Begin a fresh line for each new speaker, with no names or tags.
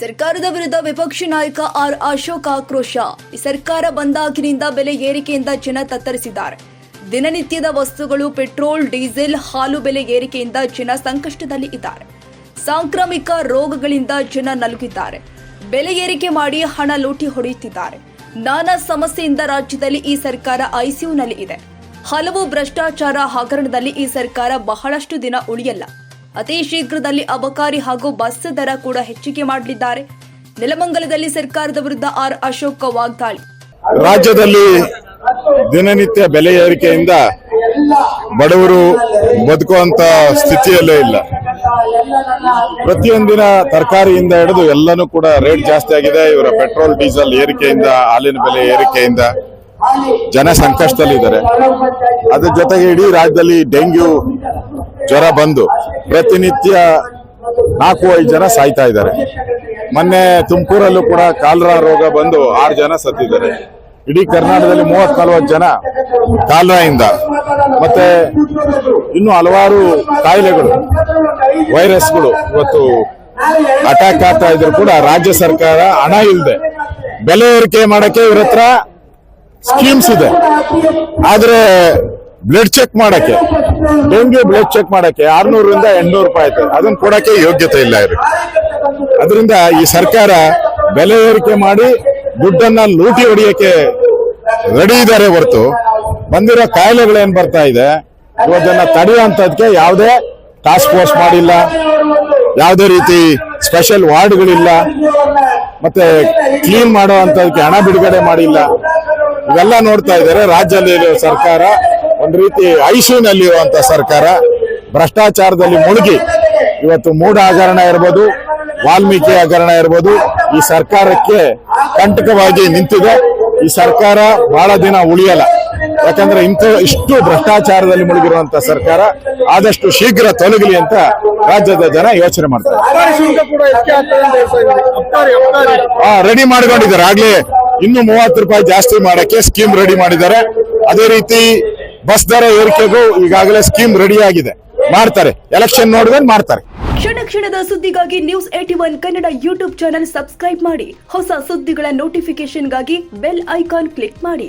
ಸರ್ಕಾರದ ವಿರುದ್ಧ ವಿಪಕ್ಷ ನಾಯಕ ಆರ್ ಅಶೋಕ್ ಆಕ್ರೋಶ. ಈ ಸರ್ಕಾರ ಬಂದಾಗಿನಿಂದ ಬೆಲೆ ಏರಿಕೆಯಿಂದ ಜನ ತತ್ತರಿಸಿದ್ದಾರೆ. ದಿನನಿತ್ಯದ ವಸ್ತುಗಳು, ಪೆಟ್ರೋಲ್, ಡೀಸೆಲ್ ಹಾಲು ಬೆಲೆ ಏರಿಕೆಯಿಂದ ಜನ ಸಂಕಷ್ಟದಲ್ಲಿ ಇದ್ದಾರೆ. ಸಾಂಕ್ರಾಮಿಕ ರೋಗಗಳಿಂದ ಜನ ನಲುಗಿದ್ದಾರೆ. ಬೆಲೆ ಏರಿಕೆ ಮಾಡಿ ಹಣ ಲೂಟಿ ಹೊಡೆಯುತ್ತಿದ್ದಾರೆ. ನಾನಾ ಸಮಸ್ಯೆಯಿಂದ ರಾಜ್ಯದಲ್ಲಿ ಈ ಸರ್ಕಾರ ಐಸಿಯುನಲ್ಲಿ ಇದೆ. ಹಲವು ಭ್ರಷ್ಟಾಚಾರ ಹಗರಣದಲ್ಲಿ ಈ ಸರ್ಕಾರ ಬಹಳಷ್ಟು ದಿನ ಉಳಿಯಲ್ಲ. ಅತಿ ಶೀಘ್ರದಲ್ಲಿ ಅಬಕಾರಿ ಹಾಗೂ ಬಸ್ ದರ ಕೂಡ ಹೆಚ್ಚಿಗೆ ಮಾಡಲಿದ್ದಾರೆ. ನೆಲಮಂಗಲದಲ್ಲಿ ಸರ್ಕಾರದ ವಿರುದ್ಧ ಆರ್ ಅಶೋಕ ವಾಗ್ದಾಳಿ.
ರಾಜ್ಯದಲ್ಲಿ ದಿನನಿತ್ಯ ಬೆಲೆ ಏರಿಕೆಯಿಂದ ಬಡವರು ಬದುಕುವಂತ ಸ್ಥಿತಿಯಲ್ಲೇ ಇಲ್ಲ. ಪ್ರತಿಯೊಂದಿನ ತರಕಾರಿಯಿಂದ ಹಿಡಿದು ಎಲ್ಲನೂ ಕೂಡ ರೇಟ್ ಜಾಸ್ತಿ ಆಗಿದೆ. ಇವರ ಪೆಟ್ರೋಲ್, ಡೀಸೆಲ್ ಏರಿಕೆಯಿಂದ, ಹಾಲಿನ ಬೆಲೆ ಏರಿಕೆಯಿಂದ ಜನ ಸಂಕಷ್ಟದಲ್ಲಿದ್ದಾರೆ. ಅದ್ರ ಜೊತೆಗೆ ಇಡೀ ರಾಜ್ಯದಲ್ಲಿ ಡೆಂಗ್ಯೂ ಜ್ವರ ಬಂದು ಪ್ರತಿನಿತ್ಯ ನಾಲ್ಕು ಐದು ಜನ ಸಾಯ್ತಾ ಇದ್ದಾರೆ. ಮೊನ್ನೆ ತುಮಕೂರಲ್ಲೂ ಕೂಡ ಕಾಲರಾ ರೋಗ ಬಂದು ಆರು ಜನ ಸತ್ತಿದ್ದಾರೆ. ಇಡೀ ಕರ್ನಾಟಕದಲ್ಲಿ ಮೂವತ್ ನಲವತ್ತು ಜನ ಕಾಲ್ರಾಯಿಂದ. ಮತ್ತೆ ಇನ್ನು ಹಲವಾರು ಕಾಯಿಲೆಗಳು, ವೈರಸ್ಗಳು ಇವತ್ತು ಅಟ್ಯಾಕ್ ಆಗ್ತಾ ಇದ್ರು ಕೂಡ ರಾಜ್ಯ ಸರ್ಕಾರ ಹಣ ಇಲ್ಲದೆ ಬೆಲೆ ಏರಿಕೆ ಮಾಡಕ್ಕೆ ಇವ್ರ ಸ್ಕೀಮ್ಸ್ ಇದೆ. ಆದ್ರೆ ಬ್ಲಡ್ ಚೆಕ್ ಮಾಡಕ್ಕೆ. ಡೆಂಗ್ಯೂ ಬ್ಲಡ್ ಚೆಕ್ ಮಾಡಕ್ಕೆ. ಆರ್ನೂರರಿಂದ ಎಂಟ್ನೂರು ರೂಪಾಯಿ ಆಯ್ತು. ಅದನ್ನ ಕೊಡಕ್ಕೆ ಯೋಗ್ಯತೆ ಇಲ್ಲ ಇರಿ ಅದರಿಂದ ಈ ಸರ್ಕಾರ ಬೆಲೆ ಏರಿಕೆ ಮಾಡಿ ದುಡ್ಡನ್ನ ಲೂಟಿ ಹೊಡಿಯಕ್ಕೆ ರೆಡಿ ಇದ್ದಾರೆ ಹೊರತು. ಬಂದಿರೋ ಕಾಯಿಲೆಗಳೇನ್ ಬರ್ತಾ ಇದೆ? ಇವತ್ತನ್ನ ತಡೆಯುವಂತದಕ್ಕೆ ಯಾವುದೇ ಟಾಸ್ಕ್ ಫೋರ್ಸ್ ಮಾಡಿಲ್ಲ. ಯಾವುದೇ ರೀತಿ ಸ್ಪೆಷಲ್ ವಾರ್ಡ್ಗಳಿಲ್ಲ. ಮತ್ತೆ ಕ್ಲೀನ್ ಮಾಡೋ ಅಂತದಕ್ಕೆ ಹಣ ಬಿಡುಗಡೆ ಮಾಡಿಲ್ಲ. ಇವೆಲ್ಲ ನೋಡ್ತಾ ಇದ್ದಾರೆ. ರಾಜ್ಯದಲ್ಲಿ ಸರ್ಕಾರ ಒಂದು ರೀತಿ ಐಸಿಯುನಲ್ಲಿರುವಂತ ಸರ್ಕಾರ ಭ್ರಷ್ಟಾಚಾರದಲ್ಲಿ ಮುಳುಗಿ ಇವತ್ತು ಮೂಢ ಹಗರಣ ಇರ್ಬೋದು ವಾಲ್ಮೀಕಿ ಹಗರಣ ಇರ್ಬೋದು ಈ ಸರ್ಕಾರಕ್ಕೆ ಕಂಟಕವಾಗಿ ನಿಂತಿದೆ. ಈ ಸರ್ಕಾರ ಬಹಳ ದಿನ ಉಳಿಯಲ್ಲ. ಯಾಕಂದ್ರೆ ಇಂಥ ಇಷ್ಟು ಭ್ರಷ್ಟಾಚಾರದಲ್ಲಿ ಮುಳುಗಿರುವಂತ ಸರ್ಕಾರ ಆದಷ್ಟು ಶೀಘ್ರ ತೊಲಗಲಿ ಅಂತ ರಾಜ್ಯದ ಜನ ಯೋಚನೆ ಮಾಡ್ತಾರೆ ಹಾ ರೆಡಿ ಮಾಡ್ಕೊಂಡಿದ್ದಾರೆ. ಆಗ್ಲೇ ಇನ್ನು ಮೂವತ್ತು ರೂಪಾಯಿ ಜಾಸ್ತಿ ಮಾಡಕ್ಕೆ ಸ್ಕೀಮ್ ರೆಡಿ ಮಾಡಿದ್ದಾರೆ. ಅದೇ ರೀತಿ ಬಸ್ ದರ ಏರಿಕೆಗೂ ಈಗಾಗಲೇ ಸ್ಕೀಮ್ ರೆಡಿ ಆಗಿದೆ. ಮಾಡ್ತಾರೆ. ಎಲೆಕ್ಷನ್ ನೋಡಿದ್ರೆ ಮಾಡ್ತಾರೆ.
ಕ್ಷಣ ಕ್ಷಣದ ಸುದ್ದಿಗಾಗಿ news eighty one Kannada YouTube channel subscribe ಮಾಡಿ. ಹೊಸ ಸುದ್ದಿಗಳ ನೋಟಿಫಿಕೇಶನ್ಗಾಗಿ ಬೆಲ್ ಐಕಾನ್ ಕ್ಲಿಕ್ ಮಾಡಿ.